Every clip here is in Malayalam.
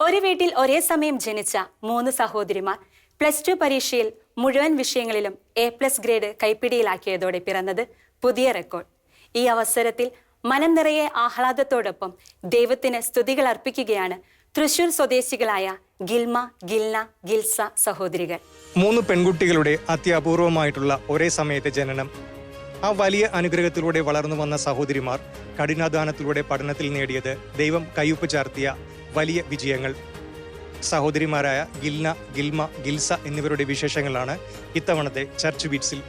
ഒരു വീട്ടിൽ ഒരേ സമയം ജനിച്ച മൂന്ന് സഹോദരിമാർ പ്ലസ് ടു പരീക്ഷയിൽ മുഴുവൻ വിഷയങ്ങളിലും എ പ്ലസ് ഗ്രേഡ് കൈപ്പിടിയിലാക്കിയതോടെ പിറന്നത് പുതിയ റെക്കോർഡ് ഈ അവസരത്തിൽ മനം നിറയെ ആഹ്ലാദത്തോടൊപ്പം ദൈവത്തിന് സ്തുതികൾ അർപ്പിക്കുകയാണ് തൃശൂർ സ്വദേശികളായ ഗിൽമ ഗിൽന ഗിൽസ സഹോദരികൾ. മൂന്ന് പെൺകുട്ടികളുടെ അത്യപൂർവമായിട്ടുള്ള ഒരേ സമയത്തെ ജനനം. ആ വലിയ അനുഗ്രഹത്തിലൂടെ വളർന്നു വന്ന സഹോദരിമാർ കഠിനാധാനത്തിലൂടെ പഠനത്തിൽ നേടിയത് ദൈവം കയ്യൊപ്പ് ചാർത്തിയ വലിയ വിജയങ്ങൾ. സഹോദരിമാരായ ഗിൽന ഗിൽമ ഗിൽസ എന്നിവരുടെ വിശേഷങ്ങളാണ് ഇത്തവണത്തെ ചർച്ച് ബീറ്റ്സിൽ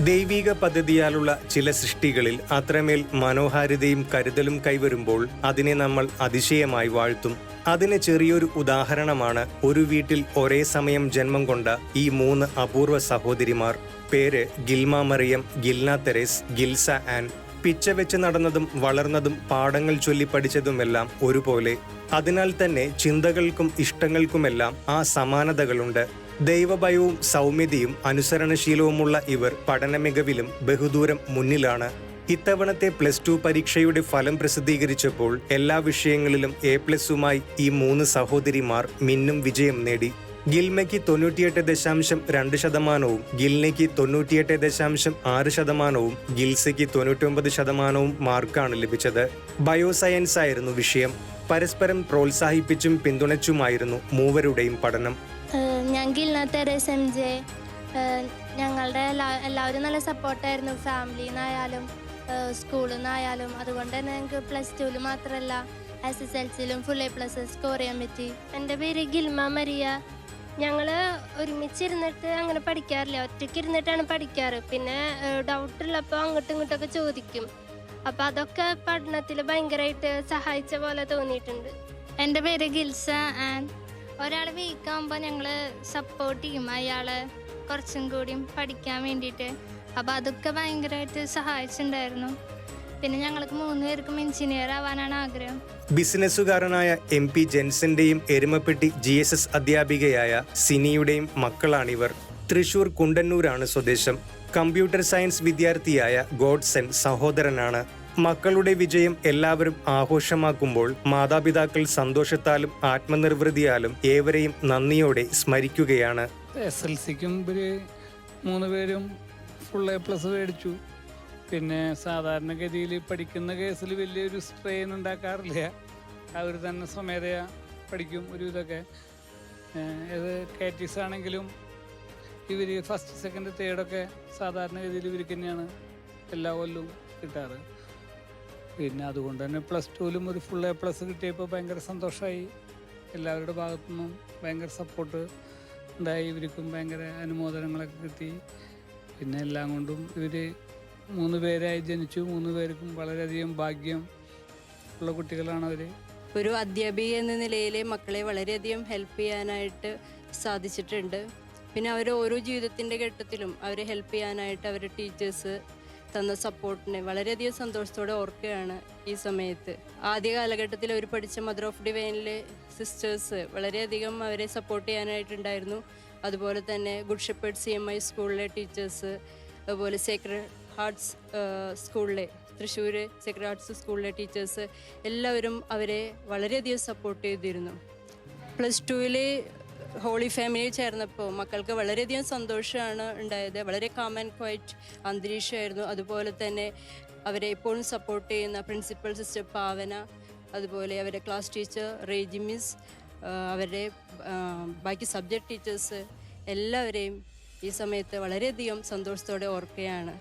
ദൈവിക പദ്ധതിയാലുള്ള ചില സൃഷ്ടികളിൽ അത്രമേൽ മനോഹാരിതയും കരുതലും കൈവരുമ്പോൾ അതിനെ നമ്മൾ അതിശയമായി വാഴ്ത്തും. അതിന് ചെറിയൊരു ഉദാഹരണമാണ് ഒരു വീട്ടിൽ ഒരേ സമയം ജന്മം കൊണ്ട ഈ മൂന്ന് അപൂർവ സഹോദരിമാർ. പേര് ഗിൽമ മറിയം ഗിൽന തെരേസ് ഗിൽസ ആൻ പിച്ച വെച്ച് നടന്നതും വളർന്നതും പാഠങ്ങൾ ചൊല്ലി പഠിച്ചതുമെല്ലാം ഒരുപോലെ. അതിനാൽ തന്നെ ചിന്തകൾക്കും ഇഷ്ടങ്ങൾക്കുമെല്ലാം ആ സമാനതകളുണ്ട്. ദൈവഭയവും സൗമ്യതയും അനുസരണശീലവുമുള്ള ഇവർ പഠന മികവിലും ബഹുദൂരം മുന്നിലാണ്. ഇത്തവണത്തെ പ്ലസ് ടു പരീക്ഷയുടെ ഫലം പ്രസിദ്ധീകരിച്ചപ്പോൾ എല്ലാ വിഷയങ്ങളിലും എ പ്ലസുമായി ഈ മൂന്ന് സഹോദരിമാർ മിന്നും വിജയം നേടി. ഗിൽമയ്ക്ക് തൊണ്ണൂറ്റിയെട്ട് ദശാംശം രണ്ട് ശതമാനവും ഗിൽനയ്ക്ക് തൊണ്ണൂറ്റിയെട്ട് ദശാംശം ആറ് ശതമാനവും ഗിൽസയ്ക്ക് തൊണ്ണൂറ്റൊമ്പത് ശതമാനവും മാർക്കാണ് ലഭിച്ചത്. ബയോസയൻസ് ആയിരുന്നു വിഷയം. പരസ്പരം പ്രോത്സാഹിപ്പിച്ചും പിന്തുണച്ചുമായിരുന്നു മൂവരുടെയും പഠനം. ഏഹ് ഇന്നത്തെ എം ജെ ഞങ്ങളുടെ എല്ലാ എല്ലാവരും നല്ല സപ്പോർട്ടായിരുന്നു ഫാമിലിയിൽ നിന്നായാലും സ്കൂളിൽ നിന്നായാലും അതുകൊണ്ട് തന്നെ ഞങ്ങൾക്ക് പ്ലസ് ടുവിൽ മാത്രമല്ല എസ് എസ് എൽ സിയിലും ഫുൾ എ പ്ലസ് സ്കോർ ചെയ്യാൻ പറ്റി. എന്റെ പേര് ഗിൽമ മരിയ. ഞങ്ങൾ ഒരുമിച്ചിരുന്നിട്ട് അങ്ങനെ പഠിക്കാറില്ല. ഒറ്റയ്ക്ക് ഇരുന്നിട്ടാണ് പഠിക്കാറ്. പിന്നെ ഡൗട്ട് ഉള്ളപ്പോൾ അങ്ങോട്ടും ഇങ്ങോട്ടൊക്കെ ചോദിക്കും. അപ്പം അതൊക്കെ പഠനത്തിൽ ഭയങ്കരമായിട്ട് സഹായിച്ച പോലെ തോന്നിയിട്ടുണ്ട്. എന്റെ പേര് ഗിൽസ ആൻഡ് ഒരാൾ വീക്കാകുമ്പോൾ ഞങ്ങൾ സപ്പോർട്ട് ചെയ്യും. അയാളെ കുറച്ചും കൂടിയും പഠിക്കാൻ വേണ്ടിയിട്ട്. അപ്പോൾ അതൊക്കെ ഭയങ്കരമായിട്ട് സഹായിച്ചിട്ടുണ്ടായിരുന്നു പിന്നെ ഞങ്ങൾക്ക് മൂന്ന് പേർക്കും എഞ്ചിനീയർ ആവാനാണ് ആഗ്രഹം. ബിസിനസ്സുകാരനായ എം പി ജെൻസന്റെയും എരുമപ്പെട്ടി ജി എസ് എസ് അധ്യാപികയായ സിനിയുടെയും മക്കളാണിവർ. തൃശൂർ കുണ്ടന്നൂരാണ് സ്വദേശം. കമ്പ്യൂട്ടർ സയൻസ് വിദ്യാർത്ഥിയായ ഗോഡ്സൺ സഹോദരനാണ്. മക്കളുടെ വിജയം എല്ലാവരും ആഘോഷമാക്കുമ്പോൾ മാതാപിതാക്കൾ സന്തോഷത്താലും ആത്മനിർവൃതിയാലും ഏവരെയും നന്ദിയോടെ സ്മരിക്കുകയാണ്. എസ് എൽ സിക്കും ഇവർ മൂന്ന് പേരും ഫുൾ എ പ്ലസ് മേടിച്ചു. പിന്നെ സാധാരണഗതിയിൽ പഠിക്കുന്ന കേസിൽ വലിയൊരു സ്ട്രെയിൻ ഉണ്ടാക്കാറില്ല. അവർ തന്നെ സ്വമേധയാ പഠിക്കും ഒരു ഇതൊക്കെ ഇത് കാറ്റീസ് ആണെങ്കിലും ഇവർ ഫസ്റ്റ് സെക്കൻഡ് തേർഡൊക്കെ സാധാരണഗതിയിൽ ഇവർക്ക് തന്നെയാണ് എല്ലാ കൊല്ലവും കിട്ടാറ്. പിന്നെ അതുകൊണ്ട് തന്നെ പ്ലസ് ടുവിലും ഒരു ഫുൾ എ പ്ലസ് കിട്ടിയപ്പോൾ ഭയങ്കര സന്തോഷമായി എല്ലാവരുടെ ഭാഗത്തു നിന്നും ഭയങ്കര സപ്പോർട്ട് ഉണ്ടായി ഇവർക്കും ഭയങ്കര അനുമോദനങ്ങളൊക്കെ കിട്ടി. പിന്നെ എല്ലാം കൊണ്ടും ഇവർ മൂന്ന് പേരായി ജനിച്ചു. മൂന്ന് പേർക്കും വളരെയധികം ഭാഗ്യം ഉള്ള കുട്ടികളാണ് അവർ ഒരു അധ്യാപിക എന്ന നിലയിൽ മക്കളെ വളരെയധികം ഹെൽപ്പ് ചെയ്യാനായിട്ട് സാധിച്ചിട്ടുണ്ട്. പിന്നെ അവർ ഓരോ ജീവിതത്തിന്റെ ഘട്ടത്തിലും അവരെ ഹെൽപ്പ് ചെയ്യാനായിട്ട് അവരുടെ ടീച്ചേഴ്സ് തന്ന സപ്പോർട്ടിനെ വളരെയധികം സന്തോഷത്തോടെ ഓർക്കുകയാണ് ഈ സമയത്ത്. ആദ്യ കാലഘട്ടത്തിൽ അവർ പഠിച്ച മദർ ഓഫ് ഡിവൈനിലെ സിസ്റ്റേഴ്സ് വളരെയധികം അവരെ സപ്പോർട്ട് ചെയ്യാനായിട്ടുണ്ടായിരുന്നു. അതുപോലെ തന്നെ good shepherd C M I സ്കൂളിലെ ടീച്ചേഴ്സ് അതുപോലെ സേക്രഡ് ഹാർട്സ് സ്കൂളിലെ തൃശ്ശൂർ സേക്രഡ് ഹാർട്സ് സ്കൂളിലെ ടീച്ചേഴ്സ് എല്ലാവരും അവരെ വളരെയധികം സപ്പോർട്ട് ചെയ്തിരുന്നു. പ്ലസ് ടുവിൽ ഹോളി ഫാമിലിയിൽ ചേർന്നപ്പോൾ മക്കൾക്ക് വളരെയധികം സന്തോഷമാണ് ഉണ്ടായത്. വളരെ കാം ആൻഡ് ക്വൈറ്റ് അന്തരീക്ഷമായിരുന്നു അതുപോലെ തന്നെ അവരെ എപ്പോഴും സപ്പോർട്ട് ചെയ്യുന്ന പ്രിൻസിപ്പൽ സിസ്റ്റർ പാവന അതുപോലെ അവരുടെ ക്ലാസ് ടീച്ചർ റേജി മിസ് അവരുടെ ബാക്കി സബ്ജക്ട് ടീച്ചേഴ്സ് എല്ലാവരെയും ഈ സമയത്ത് വളരെയധികം സന്തോഷത്തോടെ ഓർക്കുകയാണ്.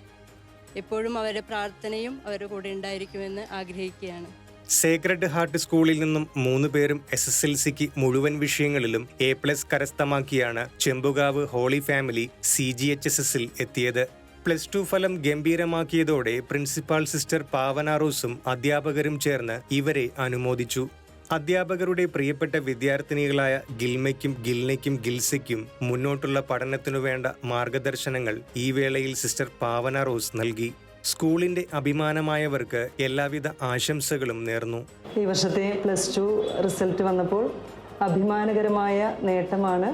എപ്പോഴും അവരുടെ പ്രാർത്ഥനയും അവരുടെ കൂടെ ഉണ്ടായിരിക്കുമെന്ന് ആഗ്രഹിക്കുകയാണ്. സേക്രഡ് ഹാർട്ട് സ്കൂളിൽ നിന്നും മൂന്ന് പേരും എസ് എസ് എൽ സിക്ക് മുഴുവൻ വിഷയങ്ങളിലും A plus കരസ്ഥമാക്കിയാണ് Chembukavu holy family C G H S എസിൽ എത്തിയത്. പ്ലസ് ടു ഫലം ഗംഭീരമാക്കിയതോടെ പ്രിൻസിപ്പാൾ സിസ്റ്റർ പാവന റോസും അധ്യാപകരും ചേർന്ന് ഇവരെ അനുമോദിച്ചു. അധ്യാപകരുടെ പ്രിയപ്പെട്ട വിദ്യാർത്ഥിനികളായ ഗിൽമയ്ക്കും ഗിൽനയ്ക്കും ഗിൽസയ്ക്കും മുന്നോട്ടുള്ള പഠനത്തിനു വേണ്ട മാർഗദർശനങ്ങൾ ഈ വേളയിൽ സിസ്റ്റർ പാവന റോസ് നൽകി. സ്കൂളിന്റെ അഭിമാനമായവർക്ക് എല്ലാവിധ ആശംസകളും നേർന്നു. ഈ വർഷത്തെ പ്ലസ് ടു റിസൾട്ട് വന്നപ്പോൾ അഭിമാനകരമായ നേട്ടമാണ്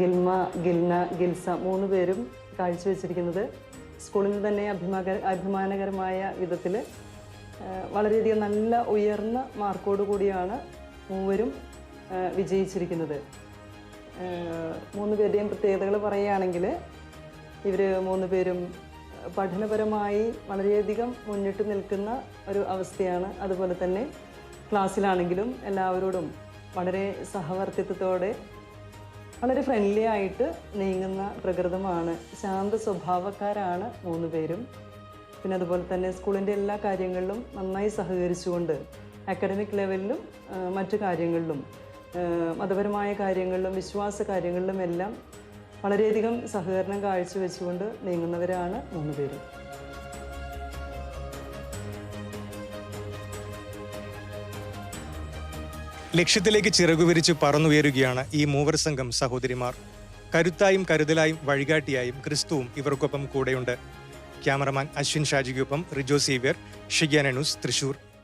ഗിൽമ ഗിൽന ഗിൽസ മൂന്ന് പേരും കാഴ്ചവെച്ചിരിക്കുന്നത്. സ്കൂളിൽ തന്നെ അഭിമാക അഭിമാനകരമായ വിധത്തിൽ വളരെയധികം നല്ല ഉയർന്ന മാർക്കോട് കൂടിയാണ് മൂവരും വിജയിച്ചിരിക്കുന്നത്. മൂന്ന് പേരുടെയും പ്രത്യേകതകൾ പറയുകയാണെങ്കിൽ ഇവർ മൂന്ന് പേരും പഠനപരമായി വളരെയധികം മുന്നിട്ട് നിൽക്കുന്ന ഒരു അവസ്ഥയാണ്. അതുപോലെ തന്നെ ക്ലാസ്സിലാണെങ്കിലും എല്ലാവരോടും വളരെ സഹവർത്തിത്വത്തോടെ വളരെ ഫ്രണ്ട്ലി ആയിട്ട് നീങ്ങുന്ന പ്രകൃതമാണ്. ശാന്ത സ്വഭാവക്കാരാണ് മൂന്ന് പേരും. പിന്നെ അതുപോലെ തന്നെ സ്കൂളിന്റെ എല്ലാ കാര്യങ്ങളിലും നന്നായി സഹകരിച്ചുകൊണ്ട് അക്കാഡമിക് ലെവലിലും മറ്റു കാര്യങ്ങളിലും മതപരമായ കാര്യങ്ങളിലും വിശ്വാസ കാര്യങ്ങളിലും എല്ലാം വളരെയധികം സഹകരണം കാഴ്ചവെച്ചുകൊണ്ട് നീങ്ങുന്നവരാണ് മൂന്ന് പേരും. ലക്ഷ്യത്തിലേക്ക് ചിറകുവിരിച്ച് പറന്നുയരുകയാണ് ഈ മൂവർ സംഘം സഹോദരിമാർ. കരുത്തായും കരുതലായും വഴികാട്ടിയായും ക്രിസ്തുവും ഇവർക്കൊപ്പം കൂടെയുണ്ട്. ക്യാമറമാൻ അശ്വിൻ ഷാജിക്കൊപ്പം റിജോ സീവിയർ ഷിഗ്യാനൂസ് തൃശൂർ.